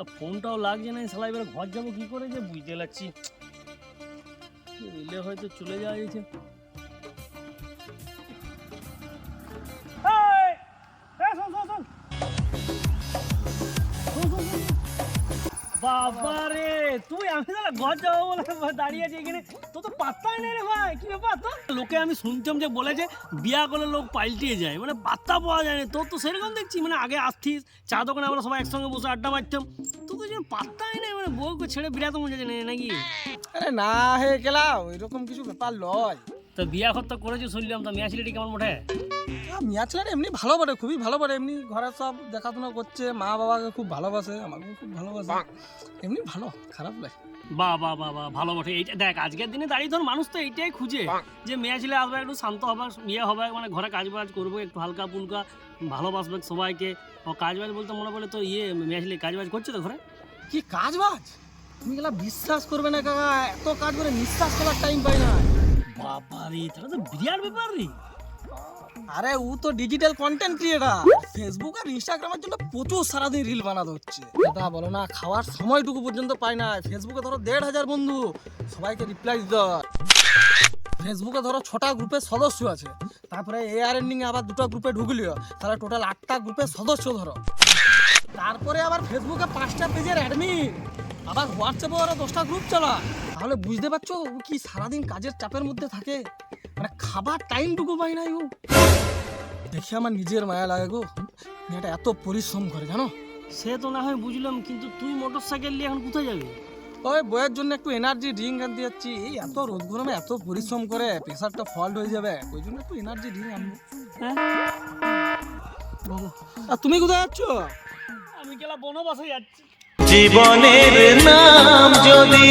তা ফোনটাও লাগছে না সালাই এবার ঘর যাব কি করে যে? বুঝতে লাগছি হয়তো চলে যাওয়া বাবা রে তুই আমি তাহলে ঘর যাব বলে দাঁড়িয়ে আছি এখানে। তো তো পাত্তাই নেই রে ভাই কি ব্যাপার তো লোকে আমি শুনতাম যে বলেছে বিয়া করলে লোক পাল্টিয়ে যায় মানে পাত্তা পাওয়া যায় না। তোর তো সেরকম দেখছি মানে আগে আসতিস চা দোকানে আমরা সবাই একসঙ্গে বসে আড্ডা মারতাম। তো তো যেন পাত্তাই নেই মানে বউকে ছেড়ে বিরাট মজা যায় নাকি? আরে না হে গেলা ওইরকম কিছু ব্যাপার লয়। তো বিয়া খরচা করেছ শুনলাম তো মিয়া ছেলেটি কেমন মোটে মিয়া ছেলেটা এমনি ভালো বটে খুবই ভালো বটে এমনি ঘরে সব দেখাশোনা করছে মা বাবাকে খুব ভালোবাসে আমাকেও খুব ভালোবাসে। এমনি ভালো খারাপ লাগে। বাহ বাহ বাহ বাহ ভালো বটে। এইটা দেখ আজকের দিনে দাঁড়িয়ে ধর মানুষ তো এইটাই খুঁজে যে মেয়ে ছেলে আসবে একটু শান্ত হবে ইয়ে হবে মানে ঘরে কাজ বাজ করবে একটু হালকা ফুলকা ভালোবাসবে সবাইকে। ও কাজ বাজ বলতে মনে পড়ে তো ইয়ে মেয়ে ছেলে কাজ বাজ করছে তো ঘরে? কি কাজ বাজ তুমি গেলা বিশ্বাস করবে না কাকা। এত কাজ করে নিঃশ্বাস করার টাইম পাই না। বাবা রে তাহলে তো বিরাট ব্যাপার রে। আরে ও তো ডিজিটাল কন্টেন্ট ক্রিয়েটার ফেসবুক আর ইনস্টাগ্রামের জন্য প্রচুর সারাদিন রিল বানাতে হচ্ছে। এটা বলো না, খাওয়ার সময়টুকু পর্যন্ত পাই না। ফেসবুকে ধরো দেড় হাজার বন্ধু। সবাইকে রিপ্লাই দিতে ফেসবুকে ধরো ছটা গ্রুপের সদস্য আছে। তারপরে এ আর এন্ডিং আবার দুটো গ্রুপে ঢুকলিও তাহলে টোটাল আটটা গ্রুপের সদস্য ধরো। তারপরে আবার ফেসবুকে পাঁচটা পেজের অ্যাডমিন আবার হোয়াটসঅ্যাপে ওরা দশটা গ্রুপ চালা তাহলে বুঝতে পারছ ও কি সারাদিন কাজের চাপের মধ্যে থাকে? মানে খাবার টাইমটুকু পাই না গো দেখে আমার নিজের মায়া লাগে গো। মেয়েটা এত পরিশ্রম করে জানো? সে তো না হয় বুঝলাম কিন্তু তুই মোটর সাইকেল নিয়ে এখন কোথায় যাবি? ওই বইয়ের জন্য একটু এনার্জি ড্রিঙ্ক আনতে যাচ্ছি। এই এত রোদ গরমে এত পরিশ্রম করে প্রেশারটা ফল্ট হয়ে যাবে। ওই জন্য একটু এনার্জি ড্রিঙ্ক আনব। হ্যাঁ? আর তুমি কোথায় যাচ্ছ? আমি গেলা বনবাসে যাচ্ছি। জীবনের নাম যদি